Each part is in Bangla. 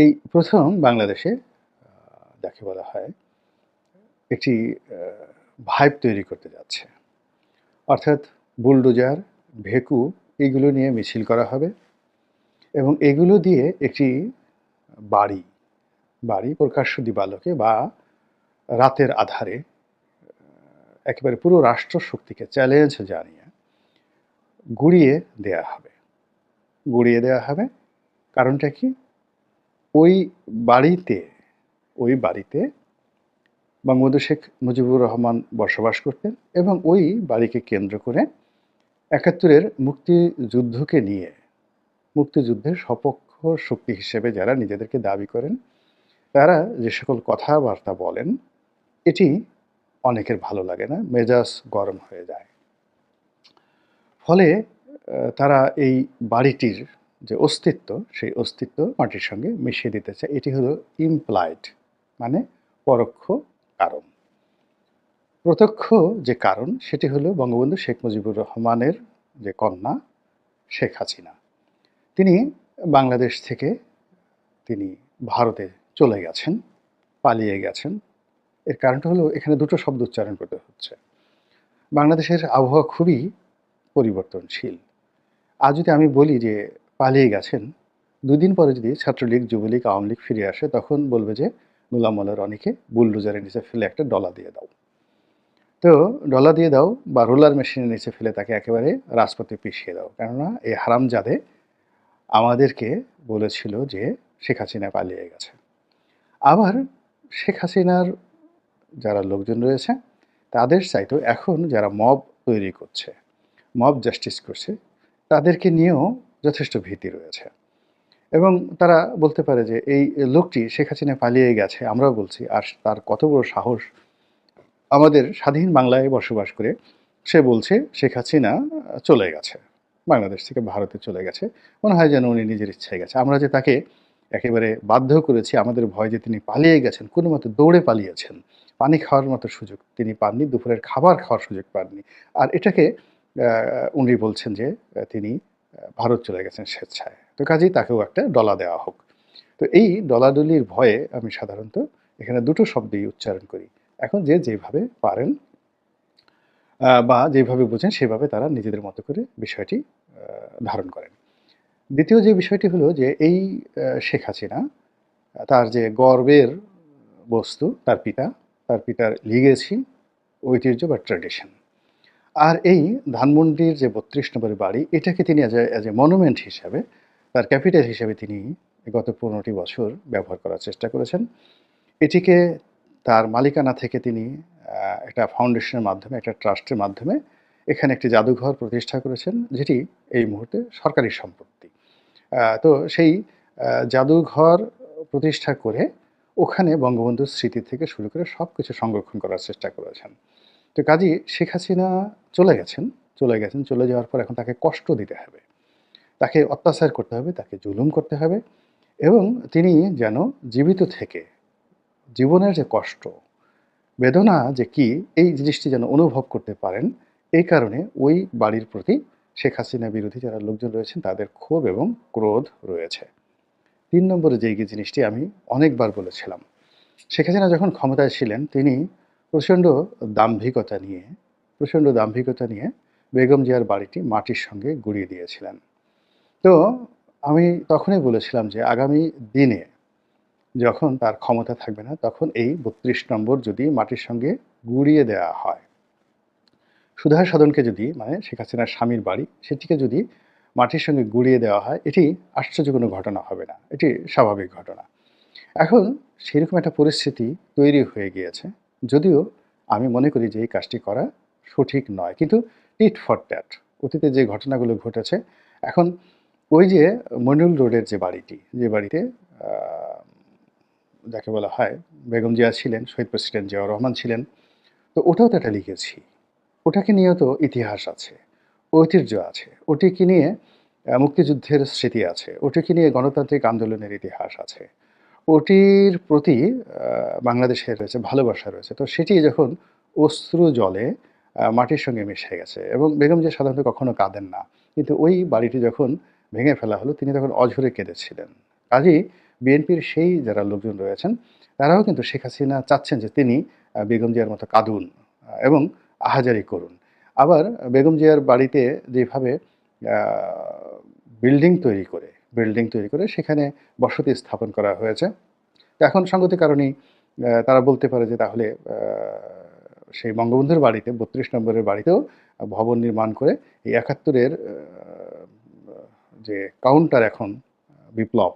এই প্রথম বাংলাদেশে যাকে বলা হয় একটি ভাইব তৈরি করতে যাচ্ছে। অর্থাৎ বুলডোজার, ভেকু এগুলো নিয়ে মিছিল করা হবে এবং এগুলো দিয়ে একটি বাড়ি, বাড়ি প্রকাশ্য দিবালোকে বা রাতের আধারে একেবারে পুরো রাষ্ট্র শক্তিকে চ্যালেঞ্জ জানিয়ে গুঁড়িয়ে দেয়া হবে। গুঁড়িয়ে দেয়া হবে। কারণটা কি? ওই বাড়িতে ওই বাড়িতে বঙ্গবন্ধু শেখ মুজিবুর রহমান বসবাস করতেন এবং ওই বাড়িকে কেন্দ্র করে একাত্তরের মুক্তিযুদ্ধকে নিয়ে মুক্তিযুদ্ধের সপক্ষ শক্তি হিসেবে যারা নিজেদেরকে দাবি করেন, তারা যে সকল কথাবার্তা বলেন, এটি অনেকের ভালো লাগে না। মেজাজ গরম হয়ে যায়। ফলে তারা এই বাড়িটির যে অস্তিত্ব, সেই অস্তিত্ব মাটির সঙ্গে মিশিয়ে দিতে চায়। এটি হলো ইমপ্লাইড মানে পরোক্ষ কারণ। প্রত্যক্ষ যে কারণ সেটি হলো বঙ্গবন্ধু শেখ মুজিবুর রহমানের যে কন্যা শেখ হাসিনা। তিনি বাংলাদেশ থেকে তিনি ভারতে চলে গেছেন, পালিয়ে গেছেন। এর কারণটা হলো এখানে দুটো শব্দ উচ্চারণ করতে হচ্ছে। বাংলাদেশের আবহাওয়া খুবই পরিবর্তনশীল। আজ যদি আমি বলি যে পালিয়ে গেছেন, দুদিন পরে যদি ছাত্রলীগ, যুবলীগ, আওয়ামী লীগ ফিরে আসে তখন বলবে যে মোল্লা রনিকে বুলডোজারের নিচে ফেলে একটা ডলা দিয়ে দাও। তো ডলা দিয়ে দাও বা রোলার মেশিনের নিচে ফেলে তাকে একেবারে রাজপথে পিছিয়ে দাও। কেননা এই হারামজাদে আমাদেরকে বলেছিল যে শেখ হাসিনা পালিয়ে গেছে। আবার শেখ হাসিনার যারা লোকজন রয়েছে, তাদের চাইতেও এখন যারা মব তৈরি করছে, মব জাস্টিস করছে, তাদেরকে নিয়েও যথেষ্ট ভীতি রয়েছে। এবং তারা বলতে পারে যে এই লোকটি শেখ হাসিনা পালিয়ে গেছে আমরাও বলছি। আর তার কত বড় সাহস আমাদের স্বাধীন বাংলায় বসবাস করে সে বলছে শেখ হাসিনা চলে গেছে। বাংলাদেশ থেকে ভারতে চলে গেছে। মনে হয় যেন উনি নিজের ইচ্ছায় গেছে। আমরা যে তাকে একেবারে বাধ্য করেছি আমাদের ভয় যে তিনি পালিয়ে গেছেন, কোনোমতে দৌড়ে পালিয়েছেন। পানি খাওয়ার মতো সুযোগ তিনি পাননি, দুপুরের খাবার খাওয়ার সুযোগ পাননি। আর এটাকে উনি বলছেন যে তিনি ভারত চলে গেছেন স্বেচ্ছায়। তো কাজেই তাকেও একটা ডলা দেওয়া হোক। তো এই ডলাডলির ভয়ে আমি সাধারণত এখানে দুটো শব্দই উচ্চারণ করি। এখন যে যেভাবে পারেন বা যেভাবে বোঝেন সেভাবে তারা নিজেদের মতো করে বিষয়টি ধারণ করেন। দ্বিতীয় যে বিষয়টি হলো যে এই শেখ হাসিনা তার যে গর্বের বস্তু তার পিতা, তার পিতার লিগেসি, ঐতিহ্য বা ট্র্যাডিশন। আর এই ধানমন্ডির যে ৩২ নম্বরের বাড়ি এটাকে তিনি অ্যাজ অ্যাজ এ মনুমেন্ট হিসাবে তার ক্যাপিটাল হিসেবে তিনি গত পনেরোটি বছর ব্যবহার করার চেষ্টা করেছেন। এটিকে তার মালিকানা থেকে তিনি একটা ফাউন্ডেশনের মাধ্যমে, একটা ট্রাস্টের মাধ্যমে এখানে একটি জাদুঘর প্রতিষ্ঠা করেছেন, যেটি এই মুহূর্তে সরকারি সম্পত্তি। তো সেই জাদুঘর প্রতিষ্ঠা করে ওখানে বঙ্গবন্ধুর স্মৃতি থেকে শুরু করে সব কিছু সংরক্ষণ করার চেষ্টা করেছেন। তো কাজী শেখ হাসিনা চলে গেছেন, চলে গেছেন। চলে যাওয়ার পর এখন তাকে কষ্ট দিতে হবে। তাকে অত্যাচার করতে হবে, তাকে জুলুম করতে হবে এবং তিনি যেন জীবিত থেকে জীবনের যে কষ্ট, বেদনা যে কী এই জিনিসটি যেন অনুভব করতে পারেন, এই কারণে ওই বাড়ির প্রতি শেখ হাসিনা বিরোধী যারা লোকজন রয়েছেন তাদের ক্ষোভ এবং ক্রোধ রয়েছে। তিন নম্বরে যেই জিনিসটি আমি অনেকবার বলেছিলাম। শেখ হাসিনা যখন ক্ষমতায় ছিলেন তিনি প্রচণ্ড দাম্ভিকতা নিয়ে প্রচণ্ড দাম্ভিকতা নিয়ে বেগম জিয়ার বাড়িটি মাটির সঙ্গে গুঁড়িয়ে দিয়েছিলেন। তো আমি তখনই বলেছিলাম যে আগামী দিনে যখন তার ক্ষমতা থাকবে না তখন এই ৩২ নম্বর যদি মাটির সঙ্গে গুঁড়িয়ে দেওয়া হয়, সুধা সদনকে যদি মানে শেখ হাসিনার স্বামীর বাড়ি সেটিকে যদি মাটির সঙ্গে গুঁড়িয়ে দেওয়া হয়, এটি আশ্চর্য কোনো ঘটনা হবে না। এটি স্বাভাবিক ঘটনা। এখন সেরকম একটা পরিস্থিতি তৈরি হয়ে গিয়েছে। যদিও আমি মনে করি যে এই কাজটি করা সঠিক নয়। কিন্তু টিট ফর ট্যাট অতীতে যে ঘটনাগুলো ঘটেছে এখন ওই যে মনিরুল রোডের যে বাড়িটি, যে বাড়িতে যাকে বলা হয় বেগম জিয়া ছিলেন, শহীদ প্রেসিডেন্ট জিয়াউর রহমান ছিলেন। তো ওটাও তো একটা লিখেছি। ওটাকে নিয়েও তো ইতিহাস আছে, ঐতিহ্য আছে। ওটিকে নিয়ে মুক্তিযুদ্ধের স্মৃতি আছে। ওটিকে নিয়ে গণতান্ত্রিক আন্দোলনের ইতিহাস আছে। ওটির প্রতি বাংলাদেশের রয়েছে ভালোবাসা রয়েছে। তো সেটি যখন অশ্রু জলে মাটির সঙ্গে মিশে গেছে এবং বেগম জিয়া সাধারণত কখনো কাঁদেন না। কিন্তু ওই বাড়িটি যখন ভেঙে ফেলা হলো, তিনি তখন অঝরে কেঁদেছিলেন। কাজেই বিএনপির সেই যারা লোকজন রয়েছেন, তারাও কিন্তু শেখ হাসিনা চাচ্ছেন যে তিনি বেগম জিয়ার মতো কাঁদুন এবং আহাজারি করুন আবার বেগম জিয়ার বাড়িতে যেভাবে বিল্ডিং তৈরি করে বিল্ডিং তৈরি করে সেখানে বসতি স্থাপন করা হয়েছে। এখন সঙ্গতির কারণেই তারা বলতে পারে যে তাহলে সেই বঙ্গবন্ধুর বাড়িতে, বত্রিশ নম্বরের বাড়িতেও ভবন নির্মাণ করে এই একাত্তরের যে কাউন্টার এখন, বিপ্লব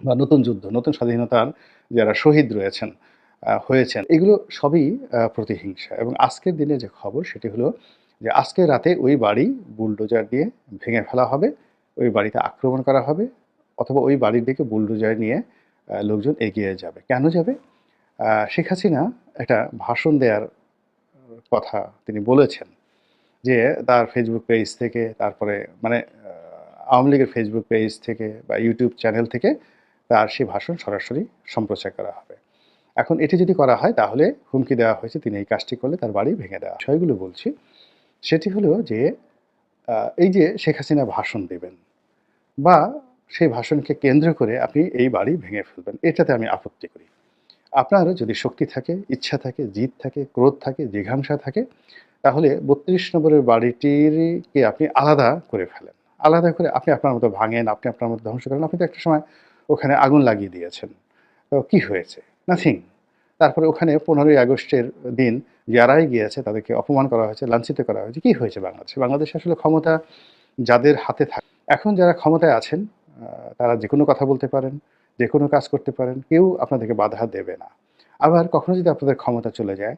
বা নতুন যুদ্ধ, নতুন স্বাধীনতার যারা শহীদ রয়েছেন হয়েছেন, এগুলো সবই প্রতিহিংসা। এবং আজকের দিনে যে খবর সেটি হলো যে আজকে রাতে ওই বাড়ি বুলডোজার দিয়ে ভেঙে ফেলা হবে। ওই বাড়িতে আক্রমণ করা হবে অথবা ওই বাড়ির দিকে বুলডোজার নিয়ে লোকজন এগিয়ে যাবে। কেন যাবে? শেখ হাসিনা একটা ভাষণ দেওয়ার কথা তিনি বলেছেন যে তার ফেসবুক পেজ থেকে, তারপরে মানে আওয়ামী লীগের ফেসবুক পেজ থেকে বা ইউটিউব চ্যানেল থেকে তার সেই ভাষণ সরাসরি সম্প্রচার করা হবে। এখন এটি যদি করা হয়, তাহলে হুমকি দেওয়া হয়েছে। তিনি এই কাজটি করলে তার বাড়ি ভেঙে দেওয়া বিষয়গুলো বলছি। সেটি হলো যে এই যে শেখ হাসিনা ভাষণ দেবেন বা সেই ভাষণকে কেন্দ্র করে আপনি এই বাড়ি ভেঙে ফেলবেন, এটাতে আমি আপত্তি করি। আপনার যদি শক্তি থাকে, ইচ্ছা থাকে, জিদ থাকে, ক্রোধ থাকে, জিঘাংসা থাকে, তাহলে বত্রিশ নম্বরের বাড়িটিরকে আপনি আলাদা করে ফেলেন। আলাদা করে আপনি আপনার মতো ভাঙেন, আপনি আপনার মতো ধ্বংস করেন। আপনি তো একটা সময় ওখানে আগুন লাগিয়ে দিয়েছেন। তো কী হয়েছে? নাথিং তারপরে ওখানে পনেরোই আগস্টের দিন যারাই গিয়েছে তাদেরকে অপমান করা হয়েছে, লাঞ্ছিত করা হয়েছে। কি হয়েছে বাংলাদেশে? বাংলাদেশে আসলে ক্ষমতা যাদের হাতে থাকে, এখন যারা ক্ষমতায় আছেন তারা যে কোনো কথা বলতে পারেন, যে কোনো কাজ করতে পারেন, কেউ আপনাদেরকে বাধা দেবে না। আবার কখনো যদি আপনাদের ক্ষমতা চলে যায়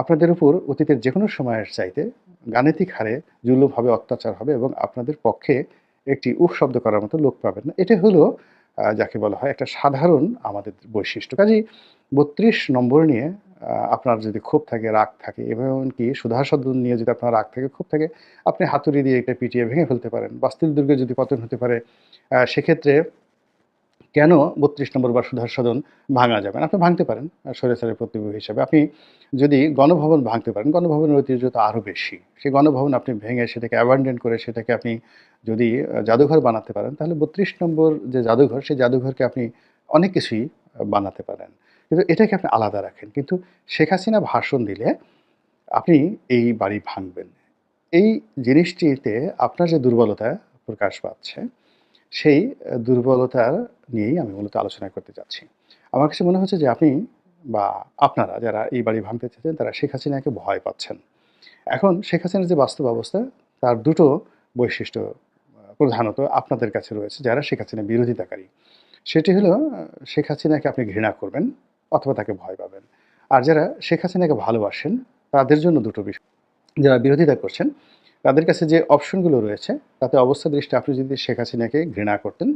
আপনাদের উপর অতীতের যে কোনো সময়ের চাইতে গাণিতিক হারে জুলুমভাবে অত্যাচার হবে এবং আপনাদের পক্ষে একটি উফ শব্দ করার মতো লোক পাবেন না। এটা হলো যাকে বলা হয় একটা সাধারণ আমাদের বৈশিষ্ট্য। কাজেই বত্রিশ নম্বর নিয়ে আপনার যদি ক্ষোভ থাকে, রাগ থাকে এবং এমনকি সুধাসদন নিয়ে যদি আপনার রাগ থাকে, ক্ষোভ থাকে, আপনি হাতুড়ি দিয়ে একটা পিটিয়ে ভেঙে ফেলতে পারেন। বাস্তিল দুর্গে যদি পতন হতে পারে সেক্ষেত্রে কেন বত্রিশ নম্বর বা সুধার সদন ভাঙা যাবে আপনি ভাঙতে পারেন সরেসারের প্রতিভূ হিসাবে। আপনি যদি গণভবন ভাঙতে পারেন, গণভবনের ঐতিহ্য তো আরও বেশি। সেই গণভবন আপনি ভেঙে সেটাকে অ্যাবান্ডেন করে সেটাকে আপনি যদি জাদুঘর বানাতে পারেন, তাহলে বত্রিশ নম্বর যে জাদুঘর, সেই জাদুঘরকে আপনি অনেক কিছুই বানাতে পারেন। কিন্তু এটাকে আপনি আলাদা রাখেন। কিন্তু শেখ হাসিনা ভাষণ দিলে আপনি এই বাড়ি ভাঙবেন। এই জিনিসটিতে আপনার যে দুর্বলতা প্রকাশ পাচ্ছে সেই দুর্বলতা নিয়েই আমি মূলত আলোচনা করতে চাচ্ছি আমার কাছে মনে হচ্ছে যে আপনি বা আপনারা যারা এই বাড়ি ভাঙতে চাচ্ছেন, তারা শেখ হাসিনাকে ভয় পাচ্ছেন। এখন শেখ হাসিনার যে বাস্তব অবস্থা, তার দুটো বৈশিষ্ট্য প্রধানত আপনাদের কাছে রয়েছে, যারা শেখ হাসিনা বিরোধিতাকারী। সেটি হলো শেখ হাসিনাকে আপনি ঘৃণা করবেন অথবা তাকে ভয় পাবেন। আর যারা শেখ হাসিনাকে ভালোবাসেন, তাদের জন্য দুটো বিষয়। যারা বিরোধিতা করছেন তাদের কাছে যে অপশনগুলো রয়েছে, তাতে অবস্থা দৃষ্টি আপনি যদি শেখ হাসিনাকে ঘৃণা করতেন,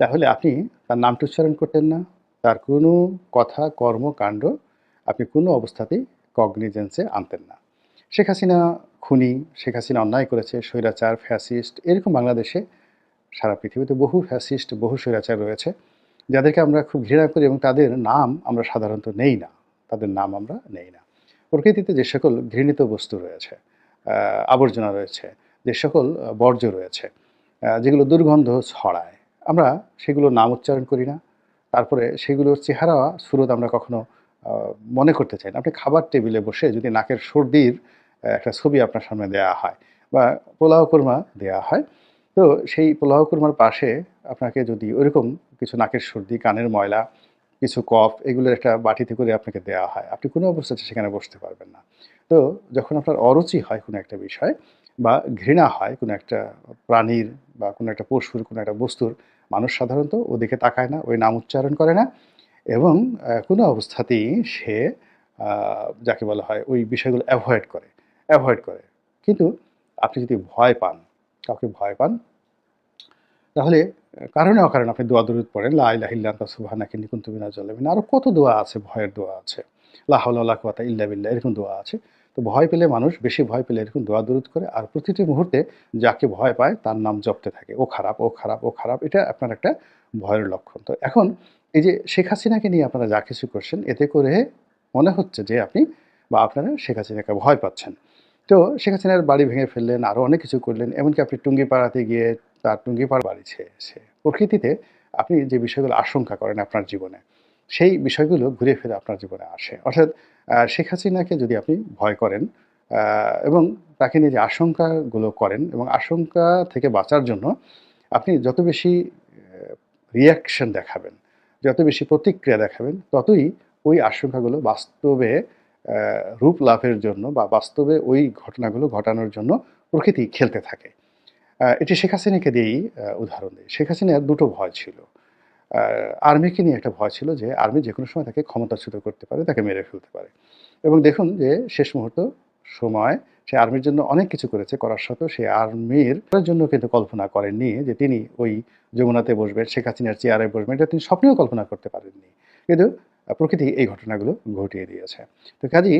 তাহলে আপনি তার নামটা উচ্চারণ করতেন না। তার কোনো কথা, কর্ম, কাণ্ড আপনি কোনো অবস্থাতেই কগনিজেন্সে আনতেন না। শেখ হাসিনা খুনি, শেখ হাসিনা অন্যায় করেছে, স্বৈরাচার ফ্যাসিস্ট এরকম বাংলাদেশে সারা পৃথিবীতে বহু ফ্যাসিস্ট বহু স্বৈরাচার রয়েছে, যাদেরকে আমরা খুব ঘৃণা করি এবং তাদের নাম আমরা সাধারণত নেই না। তাদের নাম আমরা নেই না। প্রকৃতিতে যে সকল ঘৃণিত বস্তু রয়েছে আবর্জনা রয়েছে, যে সকল বর্জ্য রয়েছে যেগুলো দুর্গন্ধ ছড়ায়। আমরা সেগুলো নাম উচ্চারণ করি না। তারপরে সেগুলোর চেহারা সুরত আমরা কখনো মনে করতে চাই না। আপনি খাবার টেবিলে বসে যদি নাকের সর্দির একটা ছবি আপনার সামনে দেয়া হয় বা পোলাও কোরমা দেয়া হয়, তো সেই পোলাও পাশে আপনাকে যদি ওইরকম কিছু নাকের সর্দি, কানের ময়লা কিছু কফ এগুলোর একটা বাটিতে করে আপনাকে দেওয়া হয়। আপনি কোনো অবস্থাতে সেখানে বসতে পারবেন না। তো যখন আপনার অরুচি হয় কোনো একটা বিষয় বা ঘৃণা হয় কোনো একটা প্রাণীর বা কোনো একটা পশুর কোনো একটা বস্তুর, মানুষ সাধারণত ওদিকে তাকায় না, ওই নাম উচ্চারণ করে না এবং কোনো অবস্থাতেই সে যাকে বলা হয় ওই বিষয়গুলো অ্যাভয়েড করে অ্যাভয়েড করে। কিন্তু আপনি যদি ভয় পান, কাউকে ভয় পান তাহলে, কারণে অকারণে আপনি দোয়া দরুদ পড়েন, লা ইলাহা ইল্লা আনতা সুবহানাকা, ইন্নী কুনতু মিনাজ জালিমিন। আরও কত দোয়া আছে, ভয়ের দোয়া আছে? লা হাওলা ওয়ালা কুওয়াতা ইল্লা বিল্লাহ, এরকম দোয়া আছে। তো ভয় পেলে মানুষ, বেশি ভয় পেলে এরকম দোয়া দরুদ করে। আর প্রতিটি মুহূর্তে যাকে ভয় পায়, তার নাম জপতে থাকে। ও খারাপ ও খারাপ ও খারাপ, এটা আপনার একটা ভয়ের লক্ষণ। তো এখন, এই যে শেখ হাসিনাকে নিয়ে আপনারা যা কিছু করছেন, এতে করে মনে হচ্ছে যে আপনি বা আপনারা শেখ হাসিনাকে ভয় পাচ্ছেন। তো শেখ হাসিনার বাড়ি ভেঙে ফেললেন আরও অনেক কিছু করলেন, এমনকি আপনি টুঙ্গি পাড়াতে গিয়ে তার টুঙ্গি পাড়া বাড়ি ছেড়েছে প্রকৃতিতে আপনি যে বিষয়গুলো আশঙ্কা করেন আপনার জীবনে, সেই বিষয়গুলো ঘুরে ফিরে আপনার জীবনে আসে। অর্থাৎ শেখ হাসিনাকে যদি আপনি ভয় করেন এবং তাকে নিয়ে যে আশঙ্কাগুলো করেন এবং আশঙ্কা থেকে বাঁচার জন্য আপনি যত বেশি রিয়াকশন দেখাবেন, যত বেশি প্রতিক্রিয়া দেখাবেন, ততই ওই আশঙ্কাগুলো বাস্তবে রূপ লাভের জন্য বা বাস্তবে ওই ঘটনাগুলো ঘটানোর জন্য প্রকৃতি খেলতে থাকে। এটি শেখ হাসিনাকে দিয়েই উদাহরণ দিই। শেখ হাসিনার দুটো ভয় ছিল। আর্মিকে নিয়ে একটা ভয় ছিল যে আর্মি যে কোনো সময় তাকে ক্ষমতাচ্যুত করতে পারে, তাকে মেরে ফেলতে পারে। এবং দেখুন যে শেষ মুহূর্ত, সময়, সে আর্মির জন্য অনেক কিছু করেছে করার সত্ত্বেও সে আর্মির জন্য কিন্তু কল্পনা করেননি যে তিনি ওই যমুনাতে বসবেন, শেখ হাসিনার চেয়ারে বসবেন, এটা তিনি স্বপ্নেও কল্পনা করতে পারেননি। কিন্তু প্রকৃতি এই ঘটনাগুলো ঘটিয়ে দিয়েছে। তো কাজেই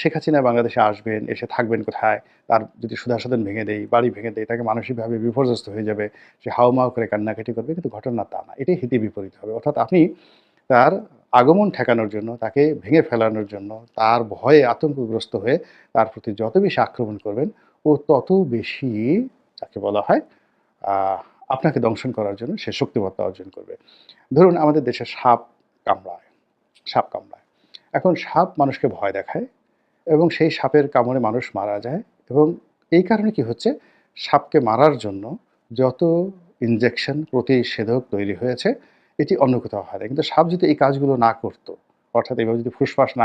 শেখ হাসিনা বাংলাদেশে আসবেন, এসে থাকবেন কোথায়? তার যদি সুধাসদন ভেঙে দেয়, বাড়ি ভেঙে দেয়, তাকে মানসিকভাবে বিপর্যস্ত হয়ে যাবে, সে হাওমাও করে কান্নাকাটি করবে, কিন্তু ঘটনা তা না। এটাই হিতে বিপরীত হবে। অর্থাৎ আপনি তার আগমন ঠেকানোর জন্য, তাকে ভেঙে ফেলানোর জন্য, তার ভয়ে আতঙ্কগ্রস্ত হয়ে তার প্রতি যত বেশি আক্রমণ করবেন, ও তত বেশি, যাকে বলা হয় আপনাকে দংশন করার জন্য সে শক্তিমত্তা অর্জন করবে। ধরুন আমাদের দেশে সাপ কামড়ায়। সাপ কামড়ায়। এখন সাপ মানুষকে ভয় দেখায় এবং সেই সাপের কামড়ে মানুষ মারা যায় এবং এই কারণে কি হচ্ছে? সাপকে মারার জন্য যত ইনজেকশন প্রতিষেধক তৈরি হয়েছে, এটি অন্য কোথাও হয় কিন্তু সাপ যদি এই কাজগুলো না করতো, অর্থাৎ এভাবে যদি ফুসফাস না